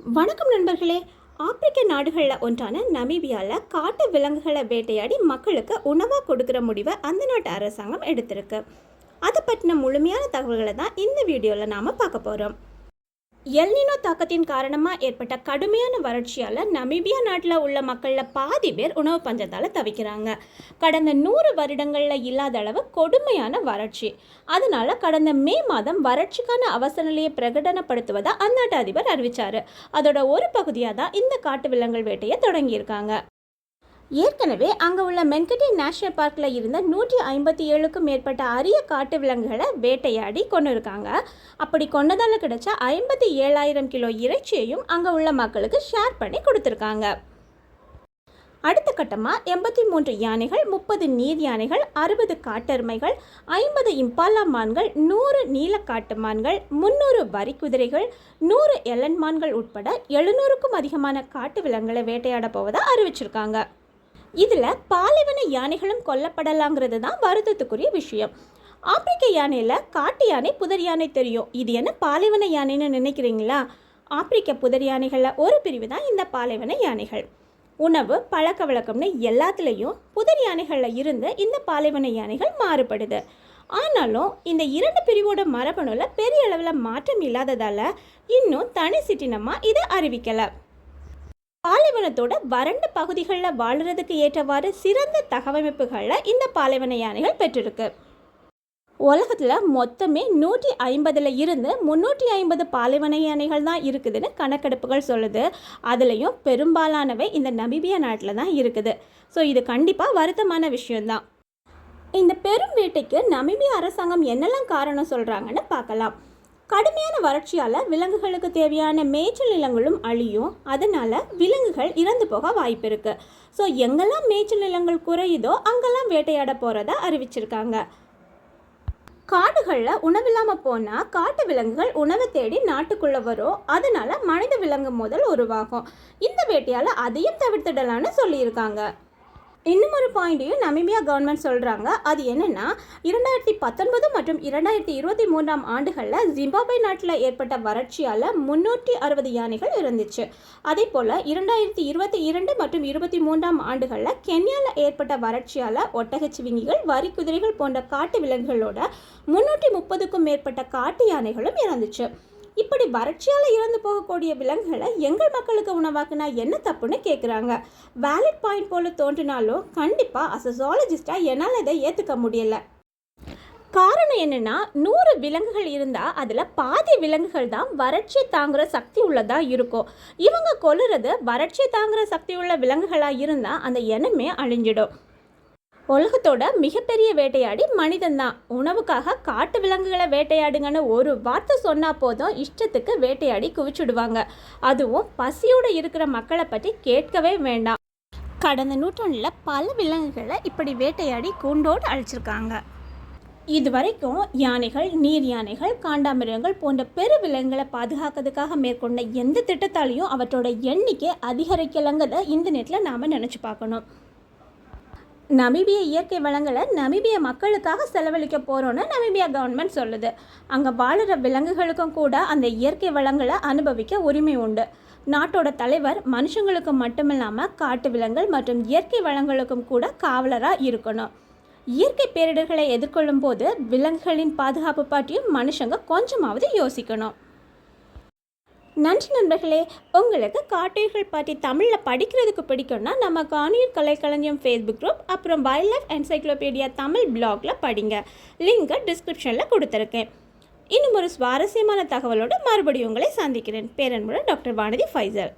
வணக்கம் நண்பர்களே. ஆப்பிரிக்க நாடுகளில் ஒன்றான நமீபியாவில் காட்டு விலங்குகளை வேட்டையாடி மக்களுக்கு உணவாக கொடுக்குற முடிவை அந்த நாட்டு அரசாங்கம் எடுத்திருக்கு. அதை பற்றின முழுமையான தகவல்களை தான் இந்த வீடியோவில் நாம் பார்க்க போகிறோம் எல்னினோ தாக்கத்தின் காரணமாக ஏற்பட்ட கடுமையான வறட்சியால் நமீபியா நாட்டில் உள்ள மக்களில் பாதி பேர் உணவு பஞ்சத்தால் தவிக்கிறாங்க. கடந்த நூறு வருடங்களில் இல்லாத அளவு கொடுமையான வறட்சி. அதனால் கடந்த மே மாதம் வறட்சிக்கான அவசர நிலையை பிரகடனப்படுத்துவதாக அந்நாட்டு அதிபர் அறிவித்தார் அதோட ஒரு பகுதியாக தான் இந்த காட்டு விலங்குகள் வேட்டையை தொடங்கியிருக்காங்க. ஏற்கனவே அங்கே உள்ள மென்கட்டி நேஷனல் பார்க்கில் இருந்த நூற்றி ஐம்பத்தி ஏழுக்கும் மேற்பட்ட அரிய காட்டு விலங்குகளை வேட்டையாடி கொண்டு இருக்காங்க அப்படி கொண்டதால் கிடைச்ச ஐம்பத்தி ஏழாயிரம் கிலோ இறைச்சியையும் அங்கே உள்ள மக்களுக்கு ஷேர் பண்ணி கொடுத்துருக்காங்க. அடுத்த கட்டமாக எண்பத்தி மூன்று யானைகள் முப்பது நீர் யானைகள் அறுபது காட்டெருமைகள் ஐம்பது இம்பாலா மான்கள் நூறு நீலக்காட்டு மான்கள் முந்நூறு வரி குதிரைகள் நூறு எலன் மான்கள் உட்பட எழுநூறுக்கும் அதிகமான காட்டு விலங்குகளை வேட்டையாட போவதாக அறிவிச்சிருக்காங்க. இதில் பாலைவன யானைகளும் கொல்லப்படலாங்கிறது தான் வருத்தத்துக்குரிய விஷயம். ஆப்பிரிக்க யானையில் காட்டு யானை புதர் யானை தெரியும். இது என்ன பாலைவன யானைன்னு நினைக்கிறீங்களா? ஆப்பிரிக்க புதர் யானைகளில் ஒரு பிரிவு தான் இந்த பாலைவன யானைகள். உணவு பழக்க வழக்கம்னு எல்லாத்துலேயும் புதர் யானைகளில் இருந்து இந்த பாலைவன யானைகள் மாறுபடுது. ஆனாலும் இந்த இரண்டு பிரிவோட மரபணுவில் பெரிய அளவில் மாற்றம் இல்லாததால் இன்னும் தனி சிற்றினமாக இதை அறிவிக்கலை. பாலைவனத்தோட வறண்ட பகுதிகளில் வாழ்கிறதுக்கு ஏற்றவாறு சிறந்த தகவமைப்புகளில் இந்த பாலைவன யானைகள் பெற்றிருக்கு. உலகத்தில் மொத்தமே நூற்றி ஐம்பதில் இருந்து முந்நூற்றி ஐம்பது பாலைவன யானைகள் தான் இருக்குதுன்னு கணக்கெடுப்புகள் சொல்லுது. அதுலேயும் பெரும்பாலானவை இந்த நமீபியா நாட்டில் தான் இருக்குது. ஸோ இது கண்டிப்பாக வருத்தமான விஷயம்தான். இந்த பெரும் வேட்டைக்கு நமீபியா அரசாங்கம் என்னெல்லாம் காரணம் சொல்கிறாங்கன்னு பார்க்கலாம். கடுமையான வறட்சியால் விலங்குகளுக்கு தேவையான மேய்ச்சல் நிலங்களும் அழியும். அதனால் விலங்குகள் இறந்து போக வாய்ப்பு இருக்குது ஸோ எங்கெல்லாம் மேய்ச்சல் நிலங்கள் குறையுதோ அங்கெல்லாம் வேட்டையாட போகிறத அறிவிச்சிருக்காங்க. காடுகளில் உணவில்லாமல் போனால் காட்டு விலங்குகள் உணவை தேடி நாட்டுக்குள்ளே வரும். அதனால் மனித விலங்கு முதல் உருவாகும். இந்த வேட்டையால் அதையும் தவிர்த்திடலான்னு சொல்லியிருக்காங்க. இன்னும் ஒரு பாயிண்ட்டையும் நமீபியா கவர்மெண்ட் சொல்கிறாங்க அது என்னென்னா இரண்டாயிரத்தி பத்தொன்பது மற்றும் இரண்டாயிரத்தி இருபத்தி மூன்றாம் ஆண்டுகளில் ஜிம்பாபே நாட்டில் ஏற்பட்ட வறட்சியால் முன்னூற்றி அறுபது யானைகள் இருந்துச்சு அதே போல் இரண்டாயிரத்தி இருபத்தி இரண்டு மற்றும் இருபத்தி மூன்றாம் ஆண்டுகளில் கென்யாவில் ஏற்பட்ட வறட்சியால் ஒட்டகச்சிவிங்கிகள் வரி குதிரைகள் போன்ற காட்டு விலங்குகளோட முன்னூற்றி முப்பதுக்கும் மேற்பட்ட காட்டு யானைகளும் இறந்துச்சு. இப்படி வறட்சியால் இறந்து போகக்கூடிய விலங்குகளை எங்கள் மக்களுக்கு உணவாக்குனா என்ன தப்புன்னு கேட்குறாங்க வேலிட் பாயிண்ட் போல தோன்றினாலும் கண்டிப்பாக அஸ் அ ஜாலஜிஸ்டாக என்னால் இதை ஏற்றுக்க முடியலை. காரணம் என்னென்னா நூறு விலங்குகள் இருந்தால் அதில் பாதி விலங்குகள் தான் வறட்சி தாங்குகிற சக்தி உள்ளதாக இருக்கும். இவங்க கொல்லுறது வறட்சி தாங்குகிற சக்தி உள்ள விலங்குகளாக இருந்தால் அந்த இனமே அழிஞ்சிடும். உலகத்தோட மிகப்பெரிய வேட்டையாடி மனிதன் தான் உணவுக்காக காட்டு விலங்குகளை வேட்டையாடுங்கன்னு ஒரு வார்த்தை சொன்னால் போதும் இஷ்டத்துக்கு வேட்டையாடி குவிச்சுடுவாங்க. அதுவும் பசியோடு இருக்கிற மக்களை பற்றி கேட்கவே வேண்டாம். கடந்த நூற்றாண்டில் பல விலங்குகளை இப்படி வேட்டையாடி கூண்டோடு அழிச்சிருக்காங்க. இது வரைக்கும் யானைகள் நீர் யானைகள் காண்டாமிருகங்கள் போன்ற பெரு விலங்குகளை பாதுகாக்கிறதுக்காக மேற்கொண்ட எந்த திட்டத்தாலையும் அவற்றோட எண்ணிக்கை அதிகரிக்கலங்கிறத இந்த நேரத்தில் நாம் நினச்சி பார்க்கணும். நமீபிய இயற்கை வளங்களை நமீபிய மக்களுக்காக செலவழிக்க போகிறோன்னு நமீபியா கவர்மெண்ட் சொல்லுது. அங்கே வாழுற விலங்குகளுக்கும் கூட அந்த இயற்கை வளங்களை அனுபவிக்க உரிமை உண்டு. நாட்டோட தலைவர் மனுஷங்களுக்கு மட்டுமில்லாமல் காட்டு விலங்குகள் மற்றும் இயற்கை வளங்களுக்கும் கூட காவலராக இருக்கணும். இயற்கை பேரிடர்களை எதிர்கொள்ளும் போது விலங்குகளின் பாதுகாப்பு பற்றியும் மனுஷங்க கொஞ்சமாவது யோசிக்கணும். நன்றி நண்பர்களே. உங்களுக்கு காட்டுகள் பற்றி தமிழில் படிக்கிறதுக்கு பிடிக்கும்னா நம்ம காணீர் கலைக்களஞ்சியம் ஃபேஸ்புக் குரூப் அப்புறம் வைல்ட் லைஃப் என்சைக்ளோபீடியா தமிழ் பிளாகில் படிங்க. லிங்கை டிஸ்கிரிப்ஷனில் கொடுத்துருக்கேன். இன்னும் ஒரு சுவாரஸ்யமான தகவலோடு மறுபடியும் உங்களை சந்திக்கிறேன். பேரன்புடன் டாக்டர் வானதி ஃபைசல்.